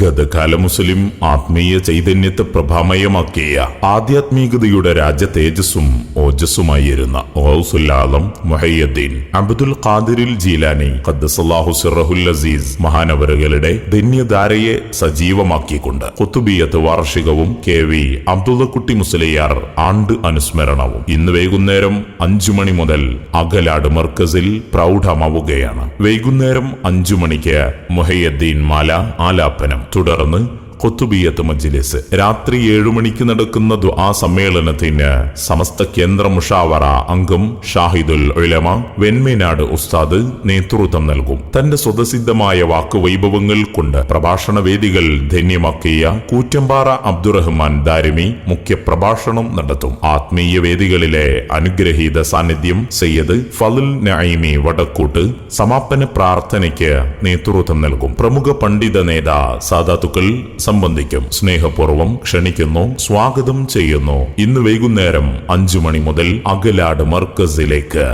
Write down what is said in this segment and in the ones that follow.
ഗതകാല മുസ്ലിം ആത്മീയ ചൈതന്യത്തെ പ്രഭാമയമാക്കിയ ആധ്യാത്മികതയുടെ രാജ്യ തേജസ്സും ഓജസ്സുമായിരുന്ന ഓസുല്ലാലം മുഹയ്യദ്ദീൻ അബ്ദുൽ ഖാദിരിൽ ജീലാനി ഖദ്ദസല്ലാഹു സിറഹുൽ അസീസ് മഹാനവറുകളുടെ ധന്യധാരയെ സജീവമാക്കിക്കൊണ്ട് കുത്തുബിയത്ത് വാർഷികവും കെ വി അബ്ദുള്ളക്കുട്ടി മുസ്ലിയാർ ആണ്ട് അനുസ്മരണവും ഇന്ന് വൈകുന്നേരം അഞ്ചു മണി മുതൽ അകലാട് മർക്കസിൽ പ്രൗഢമാവുകയാണ്. വൈകുന്നേരം അഞ്ചു മണിക്ക് മുഹയ്യദ്ദീൻ മാല ആലാപനം. തുടർന്ന് കൊത്തുബിയത്ത് മജ്ലിസ്. രാത്രി ഏഴുമണിക്ക് നടക്കുന്ന ദുആ സമ്മേളനത്തിന് സമസ്ത കേന്ദ്ര മുഷാവറ അംഗം ഷാഹിദുൽ ഉലമ വെൺമേനാട് ഉസ്താദ് നേതൃത്വം നൽകും. തന്റെ സ്വതസിദ്ധമായ വാക്കുവൈഭവങ്ങൾ കൊണ്ട് പ്രഭാഷണ വേദികൾ ധന്യമാക്കിയ കൂറ്റമ്പാറ അബ്ദുറഹ്മാൻ ദാരിമി മുഖ്യ പ്രഭാഷണം നടത്തും. ആത്മീയ വേദികളിലെ അനുഗ്രഹീത സാന്നിധ്യം സയ്യദ് ഫലുൽ നഈമി വടക്കൂട്ട് സമാപന പ്രാർത്ഥനയ്ക്ക് നേതൃത്വം നൽകും. പ്രമുഖ പണ്ഡിത നേതാ സാദാത്തുക്കൾ സംബന്ധിക്കും. സ്നേഹപൂർവം ക്ഷണിക്കുന്നു സ്വാഗതം ചെയ്യുന്നു. ഇന്ന് വൈകുന്നേരം അഞ്ചു മണി മുതൽ അകലാട് മർക്കസിലേക്ക്.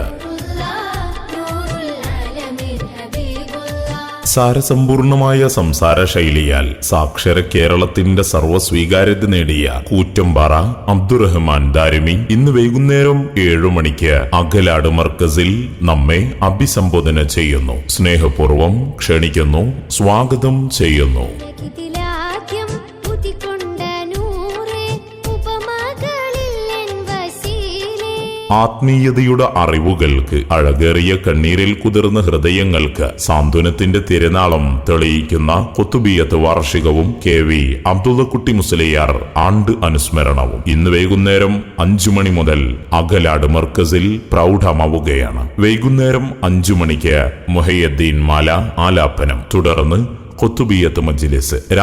സാരസമ്പൂർണമായ സംസാര ശൈലിയാൽ സാക്ഷര കേരളത്തിന്റെ സർവസ്വീകാര്യത നേടിയ കൂറ്റമ്പാറ അബ്ദുറഹ്മാൻ ദാരിമി ഇന്ന് വൈകുന്നേരം ഏഴു മണിക്ക് അകലാട് മർക്കസിൽ നമ്മെ അഭിസംബോധന ചെയ്യുന്നു. സ്നേഹപൂർവം ക്ഷണിക്കുന്നു സ്വാഗതം ചെയ്യുന്നു. ആത്മീയതയുടെ അറിവുകൾക്ക് അഴകേറിയ കണ്ണീരിൽ കുതിർന്ന ഹൃദയങ്ങൾക്ക് സാന്ത്വനത്തിന്റെ തിരനാളം തെളിയിക്കുന്ന കൊത്തുബിയത്ത് വാർഷികവും കെ വി അബ്ദുള്ളക്കുട്ടി മുസ്ലിയാർ ആണ്ട് അനുസ്മരണവും ഇന്ന് വൈകുന്നേരം അഞ്ചു മണി മുതൽ അകലാട് മർക്കസിൽ പ്രൗഢമാവുകയാണ്. വൈകുന്നേരം അഞ്ചു മണിക്ക് മുഹയ്യദ്ദീൻ മാല ആലാപനം തുടർന്ന് കൊത്തുബിയത്ത് മജ്ലിസ്